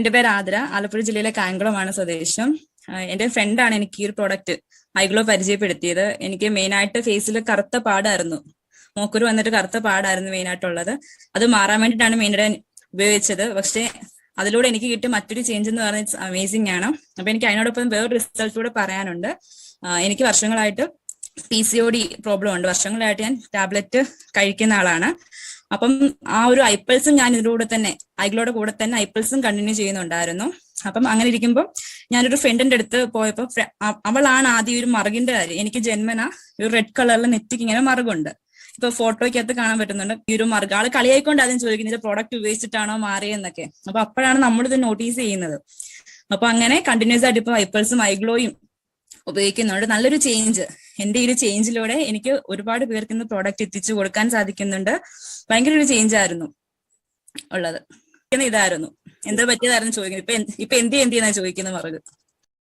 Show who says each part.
Speaker 1: എന്റെ പേര് ആതിര. ആലപ്പുഴ ജില്ലയിലെ കായംകുളമാണ് സ്വദേശം. എന്റെ ഫ്രണ്ടാണ് എനിക്ക് ഈ ഒരു പ്രോഡക്റ്റ് ഐഗ്ലോ പരിചയപ്പെടുത്തിയത്. എനിക്ക് മെയിൻ ആയിട്ട് ഫേസിൽ കറുത്ത പാടായിരുന്നു. മൂക്കുരു വന്നിട്ട് കറുത്ത പാടായിരുന്നു മെയിൻ ആയിട്ടുള്ളത്. അത് മാറാൻ വേണ്ടിയിട്ടാണ് മെയിനായിട്ട് ഉപയോഗിച്ചത്. പക്ഷേ അതിലൂടെ എനിക്ക് കിട്ടിയ മറ്റൊരു ചേഞ്ച് എന്ന് പറഞ്ഞാൽ അമേസിംഗ് ആണ്. അപ്പൊ എനിക്ക് അതിനോടൊപ്പം വേറൊരു റിസൾട്ട് കൂടെ പറയാനുണ്ട്. എനിക്ക് വർഷങ്ങളായിട്ട് P C O D problem ഉണ്ട്. വർഷങ്ങളായിട്ട് ഞാൻ ടാബ്ലറ്റ് കഴിക്കുന്ന ആളാണ്. അപ്പം ആ ഒരു ഐപ്പിൾസും ഞാൻ ഇതിലൂടെ തന്നെ ഐഗ്ലോയുടെ കൂടെ തന്നെ ഐപ്പിൾസും കണ്ടിന്യൂ ചെയ്യുന്നുണ്ടായിരുന്നു. അപ്പം അങ്ങനെ ഇരിക്കുമ്പോൾ ഞാനൊരു ഫ്രണ്ടിന്റെ അടുത്ത് പോയപ്പോൾ അവളാണ് ആദ്യം ഒരു മറുകിന്റെ കാര്യം എനിക്ക് ജന്മന ഒരു റെഡ് കളറിൽ നെറ്റിക്ക് ഇങ്ങനെ മറുകുണ്ട്. ഇപ്പൊ ഫോട്ടോയ്ക്കകത്ത് കാണാൻ പറ്റുന്നുണ്ട് ഈ ഒരു മറുക ആൾ കളിയായിക്കൊണ്ട് ആദ്യം ചോദിക്കുന്നത് പ്രോഡക്റ്റ് ഉപയോഗിച്ചിട്ടാണോ മാറിയെന്നൊക്കെ അപ്പൊ അപ്പോഴാണ് നമ്മളിത് നോട്ടീസ് ചെയ്യുന്നത്. അപ്പൊ അങ്ങനെ കണ്ടിന്യൂസ് ആയിട്ട് ഇപ്പൊ ഐപ്പിൾസും ഐഗ്ലോയും ഉപയോഗിക്കുന്നുണ്ട്. നല്ലൊരു ചേഞ്ച് എന്റെ ഈ ഒരു ചേഞ്ചിലൂടെ എനിക്ക് ഒരുപാട് പേർക്ക് ഇന്ന് പ്രോഡക്റ്റ് എത്തിച്ചു കൊടുക്കാൻ സാധിക്കുന്നുണ്ട്. ഭയങ്കര ഒരു ചേഞ്ച് ആയിരുന്നു ഉള്ളത്. ഇതായിരുന്നു. എന്താ പറ്റിയതായിരുന്നു ചോദിക്കുന്നത്. ഇപ്പൊ ഇപ്പൊ എന്ത് എന്ത് ചെയ്യുന്ന ചോദിക്കുന്നത് മറുക?